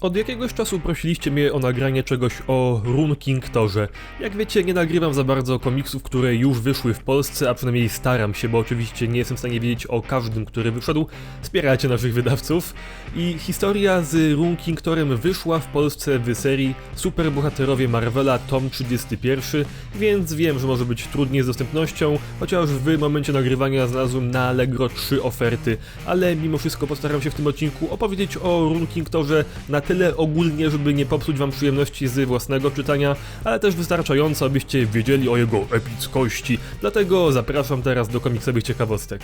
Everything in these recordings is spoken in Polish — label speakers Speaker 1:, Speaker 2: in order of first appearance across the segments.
Speaker 1: Od jakiegoś czasu prosiliście mnie o nagranie czegoś o Rune King Torze. Jak wiecie, nie nagrywam za bardzo komiksów, które już wyszły w Polsce, a przynajmniej staram się, bo oczywiście nie jestem w stanie wiedzieć o każdym, który wyszedł. Wspierajcie naszych wydawców. I historia z Rune King Torem wyszła w Polsce w serii Superbohaterowie Marvela tom 31, więc wiem, że może być trudniej z dostępnością, chociaż w momencie nagrywania znalazłem na Allegro trzy oferty, ale mimo wszystko postaram się w tym odcinku opowiedzieć o Rune King Torze na tyle ogólnie, żeby nie popsuć wam przyjemności z własnego czytania, ale też wystarczająco, abyście wiedzieli o jego epickości. Dlatego zapraszam teraz do komiksowych ciekawostek.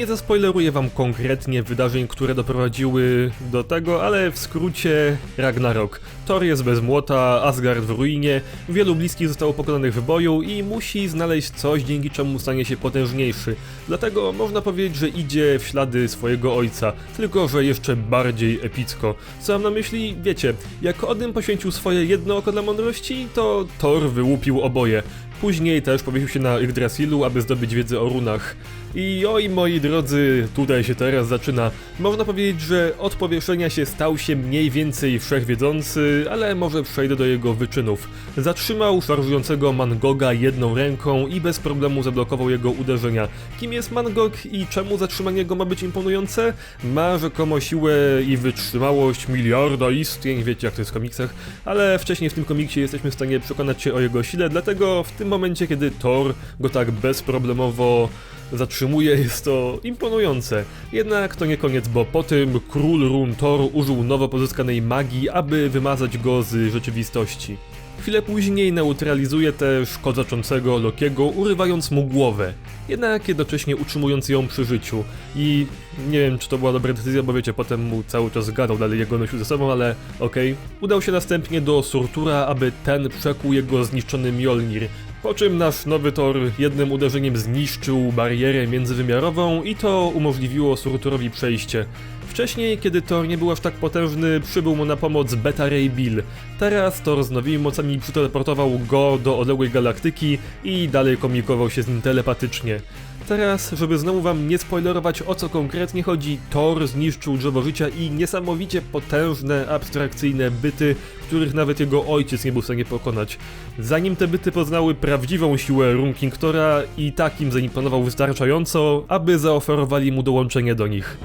Speaker 1: Nie zaspoileruję wam konkretnie wydarzeń, które doprowadziły do tego, ale w skrócie Ragnarok. Thor jest bez młota, Asgard w ruinie, wielu bliskich zostało pokonanych w boju i musi znaleźć coś, dzięki czemu stanie się potężniejszy. Dlatego można powiedzieć, że idzie w ślady swojego ojca, tylko że jeszcze bardziej epicko. Co mam na myśli? Wiecie, jak Odyn poświęcił swoje jedno oko dla mądrości, to Thor wyłupił oboje. Później też powiesił się na Yggdrasilu, aby zdobyć wiedzę o runach. I oj moi drodzy, tutaj się teraz zaczyna. Można powiedzieć, że od powieszenia się stał się mniej więcej wszechwiedzący, ale może przejdę do jego wyczynów. Zatrzymał szarżującego Mangoga jedną ręką i bez problemu zablokował jego uderzenia. Kim jest Mangog i czemu zatrzymanie go ma być imponujące? Ma rzekomo siłę i wytrzymałość miliarda istnień, wiecie jak to jest w komiksach, ale wcześniej w tym komiksie jesteśmy w stanie przekonać się o jego sile, dlatego w tym momencie, kiedy Thor go tak bezproblemowo zatrzymuje, jest to imponujące. Jednak to nie koniec, bo po tym król Run Thor użył nowo pozyskanej magii, aby wymazać go z rzeczywistości. Chwilę później neutralizuje też kozaczącego Lokiego, urywając mu głowę, jednak jednocześnie utrzymując ją przy życiu. I nie wiem, czy to była dobra decyzja, bo wiecie, potem mu cały czas gadał, dalej jego nosił ze sobą, ale okej. Udał się następnie do Surtura, aby ten przekuł jego zniszczony Mjolnir. Po czym nasz nowy Thor jednym uderzeniem zniszczył barierę międzywymiarową i to umożliwiło Surturowi przejście. Wcześniej, kiedy Thor nie był aż tak potężny, przybył mu na pomoc Beta Ray Bill. Teraz Thor z nowymi mocami przeteleportował go do odległej galaktyki i dalej komunikował się z nim telepatycznie. Teraz, żeby znowu wam nie spoilerować o co konkretnie chodzi, Thor zniszczył drzewo życia i niesamowicie potężne, abstrakcyjne byty, których nawet jego ojciec nie był w stanie pokonać. Zanim te byty poznały prawdziwą siłę Runking Thora i takim zaimponował wystarczająco, aby zaoferowali mu dołączenie do nich.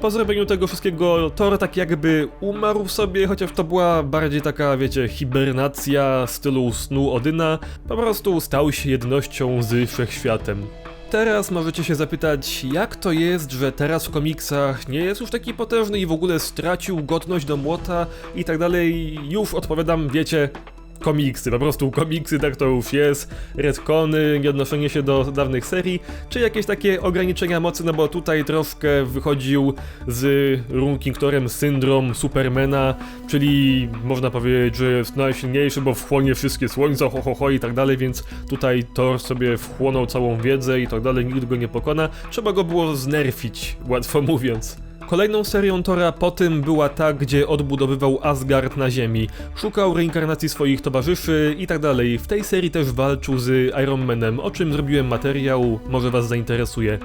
Speaker 1: Po zrobieniu tego wszystkiego Thor tak jakby umarł sobie, chociaż to była bardziej taka, wiecie, hibernacja w stylu snu Odyna. Po prostu stał się jednością z wszechświatem. Teraz możecie się zapytać, jak to jest, że teraz w komiksach nie jest już taki potężny i w ogóle stracił godność do młota i tak dalej. Już odpowiadam, wiecie, komiksy, po prostu komiksy, tak to już jest, retcony, nieodnoszenie się do dawnych serii, czy jakieś takie ograniczenia mocy, no bo tutaj troszkę wychodził z Runkingtorem syndrom Supermana, czyli można powiedzieć, że jest najsilniejszy, bo wchłonie wszystkie słońca, ho, ho, ho i tak dalej, więc tutaj Thor sobie wchłonął całą wiedzę i tak dalej, nikt go nie pokona, trzeba go było znerfić, łatwo mówiąc. Kolejną serią Tora po tym była ta, gdzie odbudowywał Asgard na ziemi, szukał reinkarnacji swoich towarzyszy i tak. W tej serii też walczył z Iron Manem, o czym zrobiłem materiał, może was zainteresuje.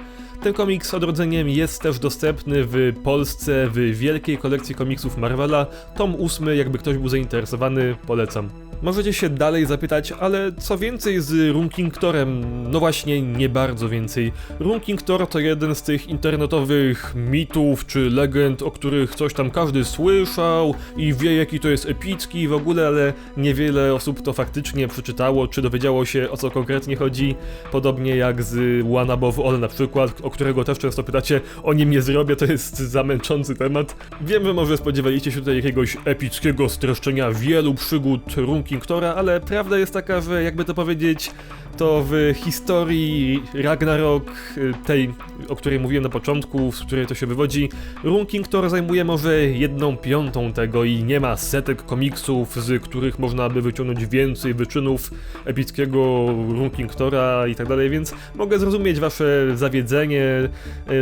Speaker 1: Ten komiks z odrodzeniem jest też dostępny w Polsce w wielkiej kolekcji komiksów Marvela. Tom 8, jakby ktoś był zainteresowany, polecam. Możecie się dalej zapytać, ale co więcej z Runking Torem? No właśnie, nie bardzo więcej. Runking Tor to jeden z tych internetowych mitów czy legend, o których coś tam każdy słyszał i wie jaki to jest epicki w ogóle, ale niewiele osób to faktycznie przeczytało czy dowiedziało się o co konkretnie chodzi. Podobnie jak z One Above All na przykład, o którego też często pytacie, o nim nie zrobię, to jest zamęczący temat. Wiem, że może spodziewaliście się tutaj jakiegoś epickiego streszczenia wielu przygód Runking Tora, ale prawda jest taka, że jakby to powiedzieć, to w historii Ragnarok, y, tej, o której mówiłem na początku, z której to się wywodzi, Rune King Thor zajmuje może jedną piątą tego i nie ma setek komiksów, z których można by wyciągnąć więcej wyczynów epickiego Rune King Thora i tak dalej, więc mogę zrozumieć wasze zawiedzenie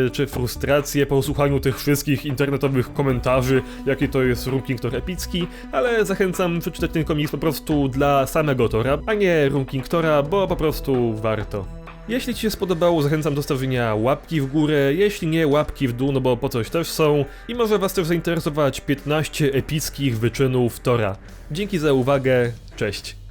Speaker 1: y, czy frustrację po słuchaniu tych wszystkich internetowych komentarzy, jaki to jest Rune King Thor epicki, ale zachęcam przeczytać ten komiks po prostu dla samego Tora, a nie Rune King Thora, bo po prostu warto. Jeśli Ci się spodobało, zachęcam do stawienia łapki w górę, jeśli nie, łapki w dół, no bo po coś też są. I może Was też zainteresować 15 epickich wyczynów Tora. Dzięki za uwagę, cześć.